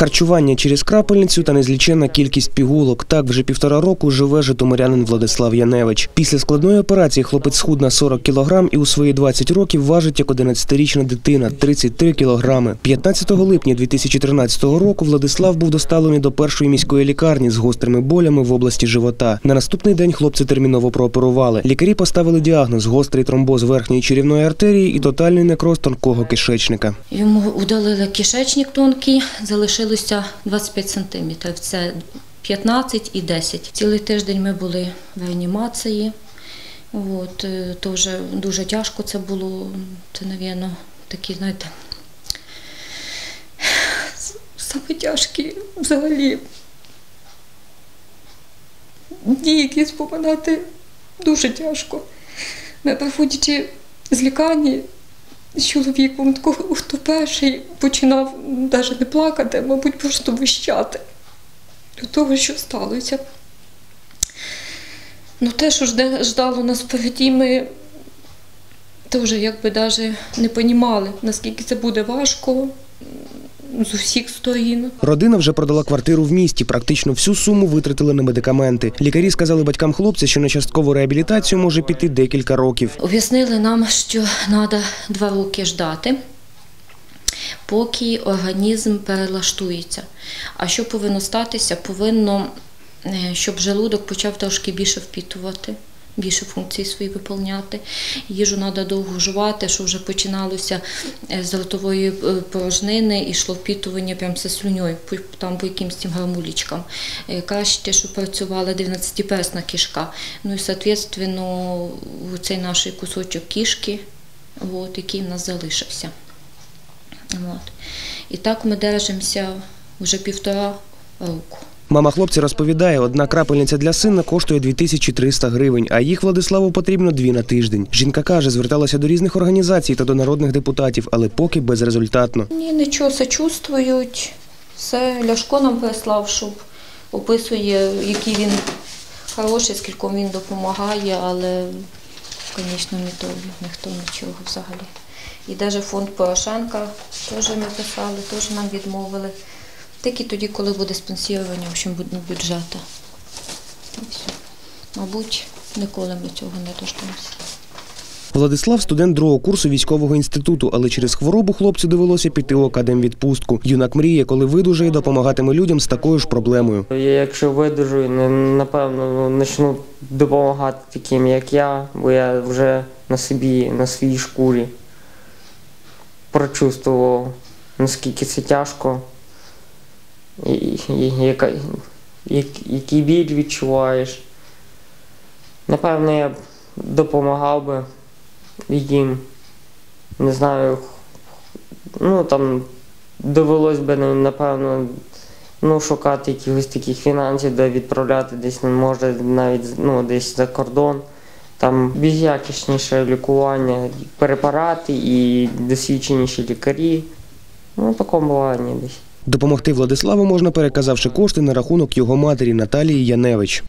Харчування через крапельницю та незліченна кількість пігулок. Так вже півтора року живе житомирянин Владислав Яневич. Після складної операції хлопець схуд на 40 кілограм і у свої 20 років важить як 11-річна дитина 33 кілограми. 15 липня 2013 року Владислав був доставлений до першої міської лікарні з гострими болями в області живота. На наступний день хлопця терміново прооперували. Лікарі поставили діагноз гострий тромбоз верхньої черівної артерії і тотальний некроз тонкого кишечника. Йому удалили кишечник тонкий, залишилося 25 сантиметрів. Це 15 і 10. Цілий тиждень ми були в реанімації. От, е, теж дуже тяжко це було. Це, мабуть, такі, знаєте, саме тяжкі взагалі. Дні, які споминати дуже тяжко. Ми приходячи з лікарні, з чоловіком, такого, хто перший починав навіть не плакати, а, мабуть, просто вищати до того, що сталося. Ну, те, що ждало нас впереді, ми теж якби навіть не розуміли, наскільки це буде важко з усіх сторін. Родина вже продала квартиру в місті. Практично всю суму витратили на медикаменти. Лікарі сказали батькам хлопця, що на часткову реабілітацію може піти декілька років. Об'яснили нам, що треба два роки ждати, поки організм перелаштується. А що повинно статися? Повинно, е, щоб желудок почав трошки більше впітувати. Більше функцій свої виповняти. Їжу треба довго жувати, що вже починалося е, з ротової е, порожнини йшло впітування прямо зі слюньою, там по якимсь тим грамулічкам. Е, Краще, щоб працювала 12-персна кишка. Ну і, соответственно, цей наш кусочок кішки, от, який в нас залишився. От. І так ми держимося вже півтора року. Мама хлопця розповідає, одна крапельниця для сина коштує 2300 гривень, а їх Владиславу потрібно дві на тиждень. Жінка каже, зверталася до різних організацій та до народних депутатів, але поки безрезультатно. Ні, нічого сочувствують. Все Ляшко нам прислав, щоб описує, який він хороший, скільком він допомагає, але, звісно, не то ніхто нічого взагалі. І навіть фонд Порошенка теж ми писали, теж нам відмовили. Тільки тоді, коли буде общем, бю- бюджету. Мабуть, ніколи ми цього не дождемося. Владислав студент другого курсу військового інституту, але через хворобу хлопцю довелося піти у академвідпустку. Юнак мріє, коли видужає, допомагатиме людям з такою ж проблемою. Я, якщо видужую, напевно ну, почну допомагати таким, як я, бо я вже на собі, на своїй шкурі прочувствував, наскільки це тяжко, яка, як, який біль відчуваєш. Напевно, я б допомагав би їм. Не знаю, ну там довелось би, напевно, ну, шукати якихось таких фінансів, де відправляти десь ну, може навіть ну, десь за кордон. Там більш якісніше лікування, препарати і досвідченіші лікарі. Ну, в такому плані десь. Допомогти Владиславу можна, переказавши кошти на рахунок його матері Наталії Яневич.